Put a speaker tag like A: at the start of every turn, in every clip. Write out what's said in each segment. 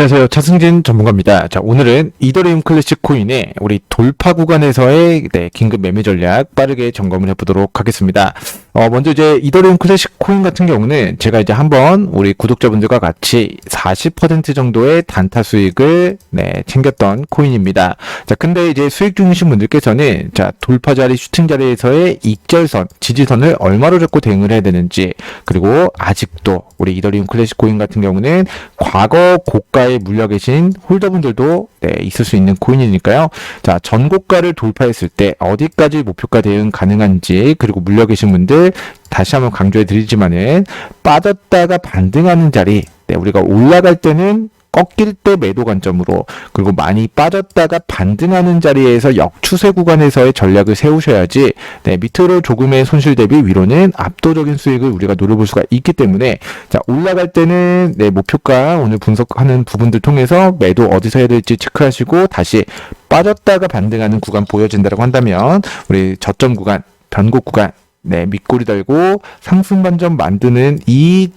A: 안녕하세요. 차승진 전문가입니다. 자, 오늘은 이더리움 클래식 코인의 우리 돌파 구간에서의 네, 긴급 매매 전략 빠르게 점검을 해보도록 하겠습니다. 어, 먼저 이제 이더리움 클래식 코인 같은 경우는 제가 이제 한번 우리 구독자분들과 같이 40% 정도의 단타 수익을 네, 챙겼던 코인입니다. 자, 근데 이제 수익 중이신 분들께서는 자, 돌파 자리, 슈팅 자리에서의 익절선, 지지선을 얼마로 잡고 대응을 해야 되는지, 그리고 아직도 우리 이더리움 클래식 코인 같은 경우는 과거 고가 에 물려 계신 홀더분들도 네, 있을 수 있는 코인이니까요. 자, 전고가를 돌파했을 때 어디까지 목표가 대응 가능한지, 그리고 물려 계신 분들 다시 한번 강조해 드리지만은 빠졌다가 반등하는 자리, 네, 우리가 올라갈 때는 꺾일 때 매도 관점으로 그리고 많이 빠졌다가 반등하는 자리에서 역추세 구간에서의 전략을 세우셔야지 네, 밑으로 조금의 손실 대비 위로는 압도적인 수익을 우리가 노려볼 수가 있기 때문에 자 올라갈 때는 네, 목표가 오늘 분석하는 부분들 통해서 매도 어디서 해야 될지 체크하시고 다시 빠졌다가 반등하는 구간 보여진다고 한다면 우리 저점 구간 변곡 구간 네, 밑꼬리 달고 상승 반전 만드는 이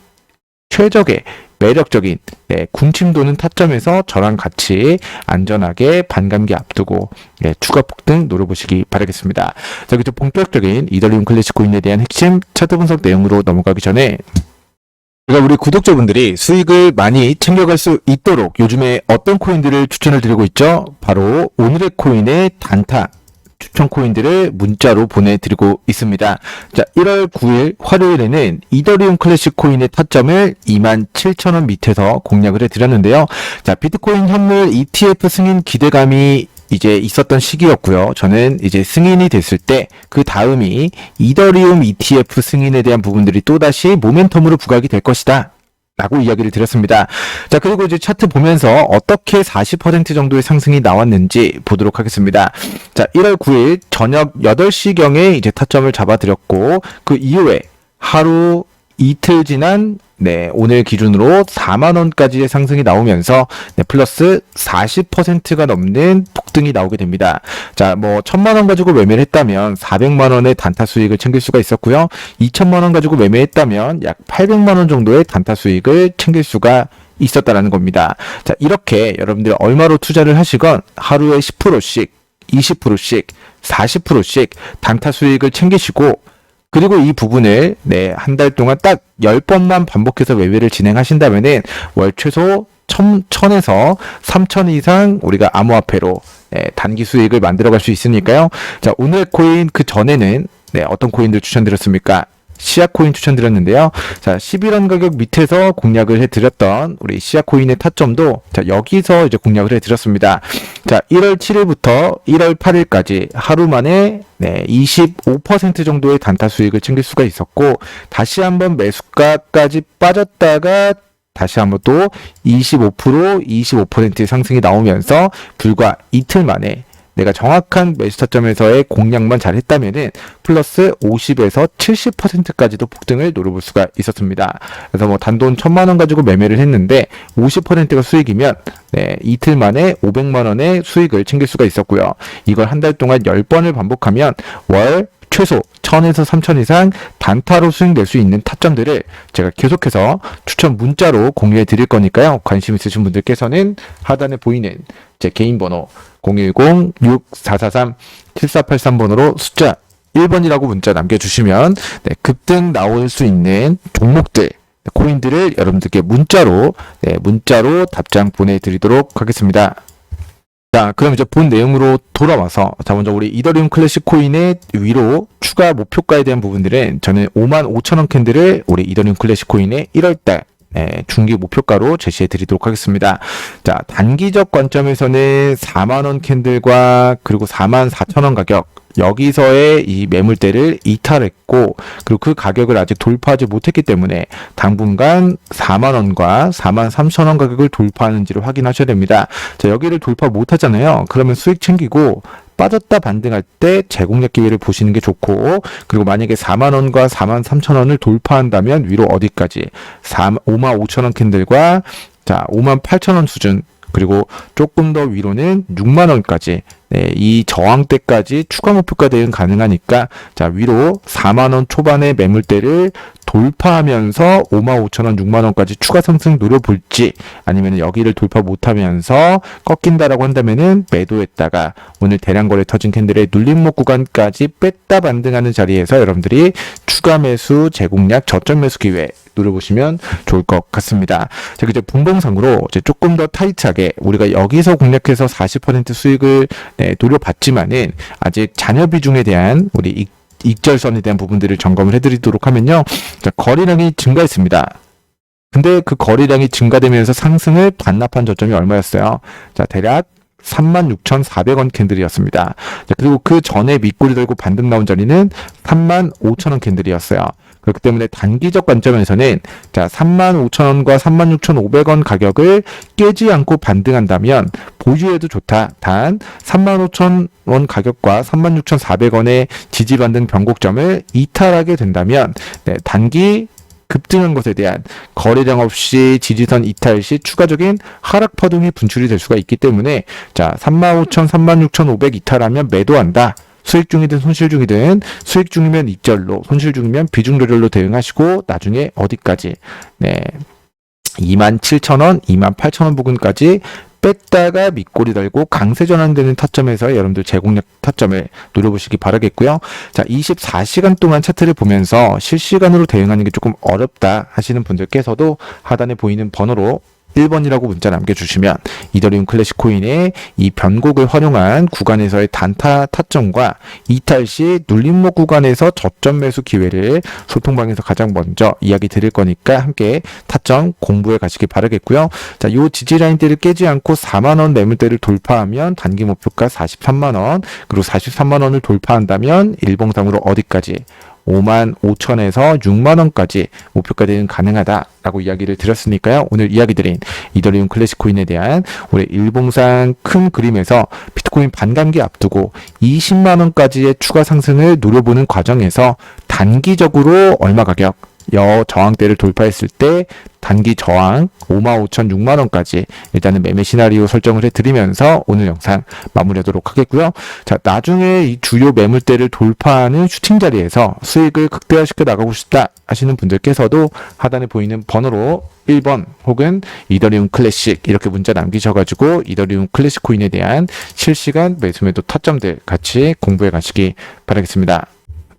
A: 최적의 매력적인 네, 군침 도는 타점에서 저랑 같이 안전하게 반감기 앞두고 네, 추가 폭등 노려보시기 바라겠습니다. 자, 그죠 본격적인 이더리움 클래식 코인에 대한 핵심 차트 분석 내용으로 넘어가기 전에 제가 우리 구독자분들이 수익을 많이 챙겨갈 수 있도록 요즘에 어떤 코인들을 추천을 드리고 있죠? 바로 오늘의 코인의 단타 추천 코인들을 문자로 보내드리고 있습니다. 자, 1월 9일 화요일에는 이더리움 클래식 코인의 타점을 27,000원 밑에서 공략을 해드렸는데요. 자, 비트코인 현물 ETF 승인 기대감이 이제 있었던 시기였고요. 저는 이제 승인이 됐을 때 그 다음이 이더리움 ETF 승인에 대한 부분들이 또다시 모멘텀으로 부각이 될 것이다. 라고 이야기를 드렸습니다. 자, 그리고 이제 차트 보면서 어떻게 40% 정도의 상승이 나왔는지 보도록 하겠습니다. 자, 1월 9일 저녁 8시경에 이제 타점을 잡아드렸고, 그 이후에 하루 이틀 지난 네, 오늘 기준으로 4만 원까지의 상승이 나오면서, 네, 플러스 40%가 넘는 폭등이 나오게 됩니다. 자, 뭐, 1000만원 가지고 매매를 했다면 400만 원의 단타 수익을 챙길 수가 있었고요. 2000만원 가지고 매매했다면 약 800만 원 정도의 단타 수익을 챙길 수가 있었다라는 겁니다. 자, 이렇게 여러분들 얼마로 투자를 하시건 하루에 10%씩, 20%씩, 40%씩 단타 수익을 챙기시고, 그리고 이 부분을 네, 한 달 동안 딱 10번만 반복해서 매매를 진행하신다면은 월 최소 1000, 1000에서 3000 이상 우리가 암호화폐로 네, 단기 수익을 만들어 갈 수 있으니까요. 자, 오늘 코인 그 전에는 네, 어떤 코인들 추천드렸습니까? 시아 코인 추천드렸는데요. 자, 11원 가격 밑에서 공략을 해드렸던 우리 시아 코인의 타점도 자, 여기서 이제 공략을 해드렸습니다. 자, 1월 7일부터 1월 8일까지 하루 만에 네, 25% 정도의 단타 수익을 챙길 수가 있었고, 다시 한번 매수가까지 빠졌다가 다시 한번 또 25%, 25%의 상승이 나오면서 불과 이틀 만에 내가 정확한 매수 타점에서의 공략만 잘 했다면은 플러스 50에서 70%까지도 폭등을 노려볼 수가 있었습니다. 그래서 뭐 단돈 1000만 원 가지고 매매를 했는데 50%가 수익이면 네, 이틀 만에 500만 원의 수익을 챙길 수가 있었고요. 이걸 한 달 동안 10번을 반복하면 월 최소 1000에서 3000 이상 단타로 낼수 있는 타점들을 제가 계속해서 추천 문자로 공유해 드릴 거니까요. 관심 있으신 분들께서는 하단에 보이는 제 개인 번호 010-6443-7483번으로 숫자 1번이라고 문자 남겨주시면 네, 급등 나올 수 있는 종목들 네, 코인들을 여러분들께 문자로 네, 문자로 답장 보내드리도록 하겠습니다. 자, 그럼 이제 본 내용으로 돌아와서 자 먼저 우리 이더리움 클래식 코인의 위로 추가 목표가에 대한 부분들은 저는 5만 5천 원 캔들을 우리 이더리움 클래식 코인의 1월달 네, 중기 목표가로 제시해 드리도록 하겠습니다. 자, 단기적 관점에서는 4만 원 캔들과 그리고 4만 4천 원 가격 여기서의 이 매물대를 이탈했고 그리고 그 가격을 아직 돌파하지 못했기 때문에 당분간 4만 원과 4만 3천 원 가격을 돌파하는지를 확인하셔야 됩니다. 자, 여기를 돌파 못 하잖아요. 그러면 수익 챙기고 빠졌다 반등할 때 재공략 기회를 보시는 게 좋고 그리고 만약에 4만 원과 4만 3천 원을 돌파한다면 위로 어디까지 4, 5만 5천 원 캔들과 자 5만 8천 원 수준 그리고 조금 더 위로는 6만 원까지 네, 이 저항대까지 추가 목표가 대응 가능하니까 자 위로 4만 원 초반의 매물대를 돌파하면서 5만 5천 원, 6만 원까지 추가 상승 노려볼지 아니면 여기를 돌파 못하면서 꺾인다라고 한다면은 매도했다가 오늘 대량 거래 터진 캔들의 눌림목 구간까지 뺐다 반등하는 자리에서 여러분들이 추가 매수 제공량 저점 매수 기회 노려보시면 좋을 것 같습니다. 자, 이제 분봉상으로 이제 조금 더 타이트하게 우리가 여기서 공략해서 40% 수익을 네, 노려봤지만은 아직 잔여 비중에 대한 우리 익, 익절선에 대한 부분들을 점검을 해드리도록 하면요. 자, 거래량이 증가했습니다. 근데 그 거래량이 증가되면서 상승을 반납한 저점이 얼마였어요? 자, 대략 36,400원 캔들이었습니다. 자, 그리고 그 전에 밑꼬리 들고 반등 나온 자리는 35,000원 캔들이었어요. 그렇기 때문에 단기적 관점에서는 자, 35,000원과 36,500원 가격을 깨지 않고 반등한다면 보유해도 좋다. 단 35,000원 가격과 36,400원의 지지 반등 변곡점을 이탈하게 된다면 네, 단기 급등한 것에 대한 거래량 없이 지지선 이탈 시 추가적인 하락 파동이 분출이 될 수가 있기 때문에 자 35,000, 36,500 이탈하면 매도한다. 수익 중이든 손실 중이든 수익 중이면 입절로 손실 중이면 비중 조절로 대응하시고 나중에 어디까지 네 27,000원, 28,000원 부근까지 뺐다가 밑골이 달고 강세 전환되는 타점에서 여러분들 제공력 타점을 노려보시기 바라겠고요. 자, 24시간 동안 차트를 보면서 실시간으로 대응하는 게 조금 어렵다 하시는 분들께서도 하단에 보이는 번호로 1번이라고 문자 남겨주시면 이더리움 클래식 코인의 이 변곡을 활용한 구간에서의 단타 타점과 이탈 시 눌림목 구간에서 저점 매수 기회를 소통방에서 가장 먼저 이야기 드릴 거니까 함께 타점 공부해 가시기 바라겠고요. 자, 요 지지 라인대를 깨지 않고 4만 원 매물대를 돌파하면 단기 목표가 43만 원, 그리고 43만 원을 돌파한다면 일봉상으로 어디까지 5만 5천에서 6만 원까지 목표가대응 가능하다라고 이야기를 드렸으니까요. 오늘 이야기 드린 이더리움 클래식 코인에 대한 우리 일봉상 큰 그림에서 비트코인 반감기 앞두고 20만 원까지의 추가 상승을 노려보는 과정에서 단기적으로 얼마 가격 여 저항대를 돌파했을 때 단기 저항 5만 5천 6만 원까지 일단은 매매 시나리오 설정을 해드리면서 오늘 영상 마무리하도록 하겠고요. 자 나중에 이 주요 매물대를 돌파하는 슈팅 자리에서 수익을 극대화시켜 나가고 싶다 하시는 분들께서도 하단에 보이는 번호로 1번 혹은 이더리움 클래식 이렇게 문자 남기셔가지고 이더리움 클래식 코인에 대한 실시간 매수매도 타점들 같이 공부해 가시기 바라겠습니다.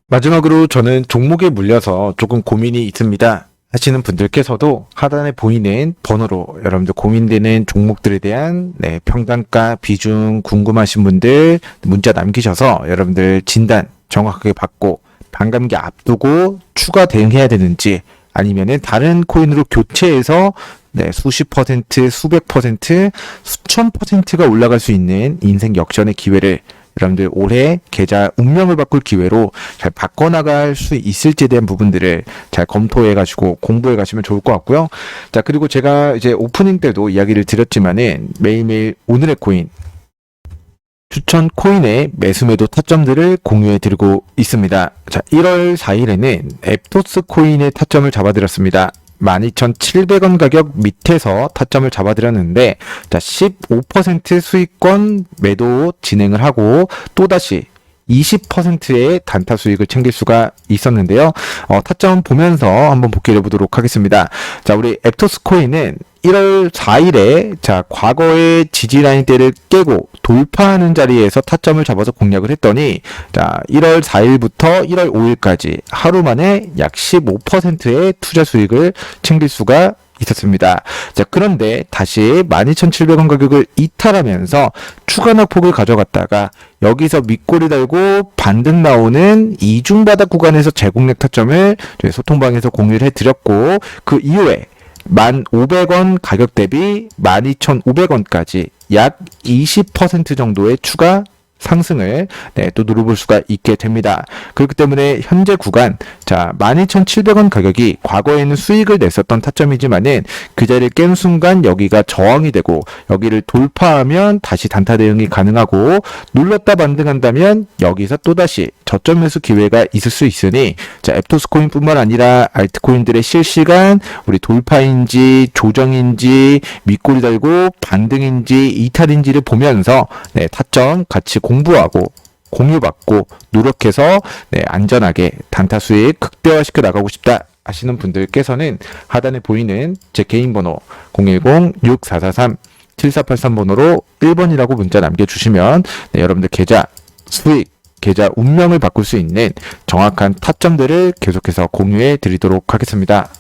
A: 마지막으로 저는 종목에 물려서 조금 고민이 있습니다. 하시는 분들께서도 하단에 보이는 번호로 여러분들 고민되는 종목들에 대한 네, 평단가 비중 궁금하신 분들 문자 남기셔서 여러분들 진단 정확하게 받고 반감기 앞두고 추가 대응해야 되는지 아니면은 다른 코인으로 교체해서 네, 수십 퍼센트, 수백 퍼센트, 수천 퍼센트가 올라갈 수 있는 인생 역전의 기회를 여러분들 올해 계좌 운명을 바꿀 기회로 잘 바꿔나갈 수 있을지에 대한 부분들을 잘 검토해 가지고 공부해 가시면 좋을 것 같고요. 자, 그리고 제가 이제 오프닝 때도 이야기를 드렸지만은 매일매일 오늘의 코인 추천 코인의 매수 매도 타점들을 공유해 드리고 있습니다. 자, 1월 4일에는 앱토스 코인의 타점을 잡아드렸습니다. 12,700원 가격 밑에서 타점을 잡아드렸는데 자 15% 수익권 매도 진행을 하고 또다시 20%의 단타 수익을 챙길 수가 있었는데요. 어, 타점 보면서 한번 복귀해 보도록 하겠습니다. 자, 우리 앱토스 코인은 1월 4일에 자 과거의 지지 라인대를 깨고 돌파하는 자리에서 타점을 잡아서 공략을 했더니 자 1월 4일부터 1월 5일까지 하루 만에 약 15%의 투자 수익을 챙길 수가 있었습니다. 자, 그런데 다시 12,700원 가격을 이탈하면서 추가 낙폭을 가져갔다가 여기서 밑골이 달고 반등 나오는 이중 바닥 구간에서 제공력 타점을 소통방에서 공유를 해드렸고 그 이후에 1,500원 가격 대비 12,500원까지 약 20% 정도의 추가 상승을 네, 또 누려볼 수가 있게 됩니다. 그렇기 때문에 현재 구간 자 12,700원 가격이 과거에는 수익을 냈었던 타점이지만은 그 자리를 깬 순간 여기가 저항이 되고 여기를 돌파하면 다시 단타 대응이 가능하고 눌렀다 반등한다면 여기서 또다시 저점 매수 기회가 있을 수 있으니 자, 앱토스 코인뿐만 아니라 알트코인들의 실시간 우리 돌파인지 조정인지 밑꼬리 달고 반등인지 이탈인지를 보면서 네, 타점 같이 공부하고 공유받고 노력해서 네, 안전하게 단타 수익 극대화시켜 나가고 싶다 하시는 분들께서는 하단에 보이는 제 개인 번호 010-6443-7483번호로 1번이라고 문자 남겨주시면 네, 여러분들 계좌 수익 계좌 운명을 바꿀 수 있는 정확한 타점들을 계속해서 공유해 드리도록 하겠습니다.